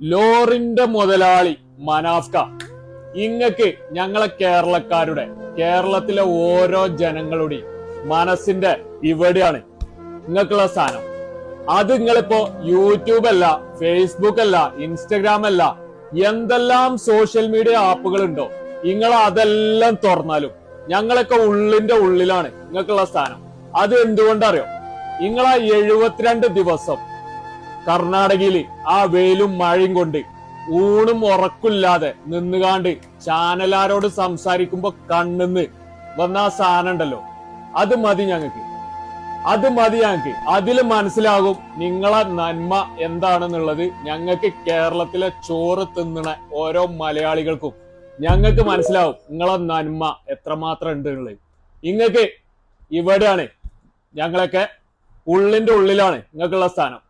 ലോറിന്റെ മുതലാളി മനാഫ്ക. ഇങ്ങക്ക് ഞങ്ങളെ കേരളക്കാരുടെ കേരളത്തിലെ ഓരോ ജനങ്ങളുടെയും മനസ്സിന്റെ ഇവിടെയാണ് നിങ്ങൾക്കുള്ള സ്ഥാനം അത് നിങ്ങളിപ്പോ യൂട്യൂബ് അല്ല ഫേസ്ബുക്ക് അല്ല ഇൻസ്റ്റഗ്രാം അല്ല എന്തെല്ലാം സോഷ്യൽ മീഡിയ ആപ്പുകൾ ഉണ്ടോ നിങ്ങൾ അതെല്ലാം തുറന്നാലും ഞങ്ങളൊക്കെ ഉള്ളിന്റെ ഉള്ളിലാണ് നിങ്ങൾക്കുള്ള സ്ഥാനം അത് എന്തുകൊണ്ടറിയോ? നിങ്ങളാ എഴുപത്തിരണ്ട് ദിവസം കർണാടകയിൽ ആ വെയിലും മഴയും കൊണ്ട് ഊണും ഉറക്കില്ലാതെ നിന്നുകാണ്ട് ചാനലാരോട് സംസാരിക്കുമ്പോ കണ്ണെന്ന് വന്ന ആ സാധനം ഉണ്ടല്ലോ. അത് മതി ഞങ്ങൾക്ക് അത് മതി ഞങ്ങൾക്ക് അതിൽ മനസ്സിലാകും നിങ്ങളെ നന്മ എന്താണെന്നുള്ളത്. ഞങ്ങൾക്ക് കേരളത്തിലെ ചോറ് തിന്നണ ഓരോ മലയാളികൾക്കും ഞങ്ങൾക്ക് മനസ്സിലാവും നിങ്ങളെ നന്മ എത്രമാത്രം ഉണ്ട് എന്നുള്ളത്. നിങ്ങൾക്ക് ഇവിടെയാണ് ഞങ്ങളൊക്കെ ഉള്ളിന്റെ ഉള്ളിലാണ് നിങ്ങൾക്കുള്ള സ്ഥാനം.